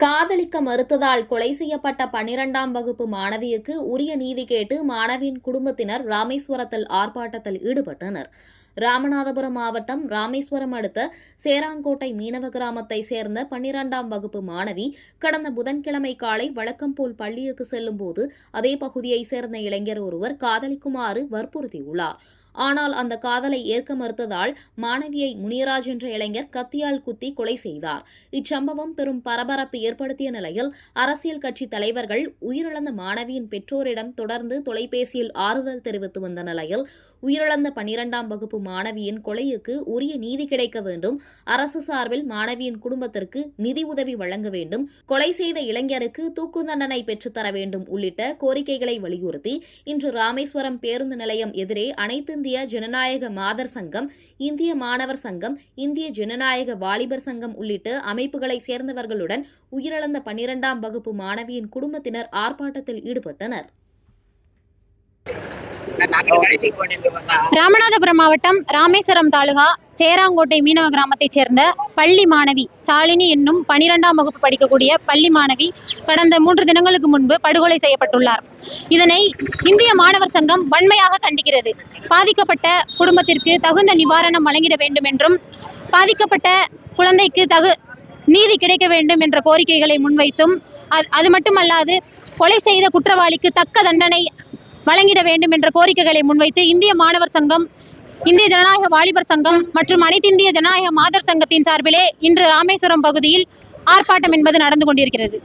காதலிக்க மறுத்ததால் கொலை செய்யப்பட்ட பனிரெண்டாம் வகுப்பு மாணவிக்கு உரிய நீதி கேட்டு மாணவியின் குடும்பத்தினர் ராமேஸ்வரத்தில் ஆர்ப்பாட்டத்தில் ஈடுபட்டனர். ராமநாதபுரம் மாவட்டம் ராமேஸ்வரம் அடுத்த சேராங்கோட்டை மீனவ கிராமத்தை சேர்ந்த பன்னிரண்டாம் வகுப்பு மாணவி கடந்த புதன்கிழமை காலை வழக்கம் போல் பள்ளிக்கு செல்லும்போது அதே பகுதியைச் சேர்ந்த இளைஞர் ஒருவர் காதலிக்குமாறு வற்புறுத்தியுள்ளார். ஆனால் அந்த காதலை ஏற்க மறுத்ததால் மாணவியை முனியராஜ் என்ற இளைஞர் கத்தியால் குத்தி கொலை செய்தார். இச்சம்பவம் பெரும் பரபரப்பு ஏற்படுத்திய நிலையில் அரசியல் கட்சி தலைவர்கள் உயிரிழந்த மாணவியின் பெற்றோரிடம் தொடர்ந்து தொலைபேசியில் ஆறுதல் தெரிவித்து வந்த நிலையில் உயிரிழந்த பனிரெண்டாம் வகுப்பு மாணவியின் கொலையுக்கு உரிய நீதி கிடைக்க வேண்டும். அரசு சார்பில் மாணவியின் குடும்பத்திற்கு நிதி உதவி வழங்க வேண்டும். கொலை செய்த இளைஞருக்கு தூக்கு தண்டனை பெற்றுத்தர வேண்டும் உள்ளிட்ட கோரிக்கைகளை வலியுறுத்தி இன்று ராமேஸ்வரம் பேருந்து நிலையம் எதிரே அனைத்திந்திய ஜனநாயக மாதர் சங்கம் இந்திய மாணவர் சங்கம் இந்திய ஜனநாயக வாலிபர் சங்கம் உள்ளிட்ட அமைப்புகளை சேர்ந்தவர்களுடன் உயிரிழந்த பன்னிரண்டாம் வகுப்பு மாணவியின் குடும்பத்தினர் ஆர்ப்பாட்டத்தில் ஈடுபட்டனர். ராமநாதபுரம் மாவட்டம் ராமேஸ்வரம் தாலுகா சேராங்கோட்டை மீனவ கிராமத்தைச் சேர்ந்த பள்ளி மாணவி சாலினி என்னும் பனிரெண்டாம் வகுப்பு படிக்கக்கூடிய பள்ளி மாணவி கடந்த மூன்று தினங்களுக்கு முன்பு படுகொலை செய்யப்பட்டுள்ளார். இதனை இந்திய மாணவர் சங்கம் வன்மையாக கண்டிக்கிறது. பாதிக்கப்பட்ட குடும்பத்திற்கு தகுந்த நிவாரணம் வழங்கிட வேண்டும் என்றும் பாதிக்கப்பட்ட குழந்தைக்கு தகு நீதி கிடைக்க வேண்டும் என்ற கோரிக்கைகளை முன்வைத்தும் அது- அது மட்டுமல்லாது கொலை செய்த குற்றவாளிக்கு தக்க தண்டனை வழங்கிட வேண்டும் என்ற கோரிக்கைகளை முன்வைத்து இந்திய மாணவர் சங்கம் இந்திய ஜனநாயக வாலிபர் சங்கம் மற்றும் அனைத்திந்திய ஜனநாயக மாதர் சங்கத்தின் சார்பிலே இன்று ராமேஸ்வரம் பகுதியில் ஆர்ப்பாட்டம் என்பது நடந்து கொண்டிருக்கிறது.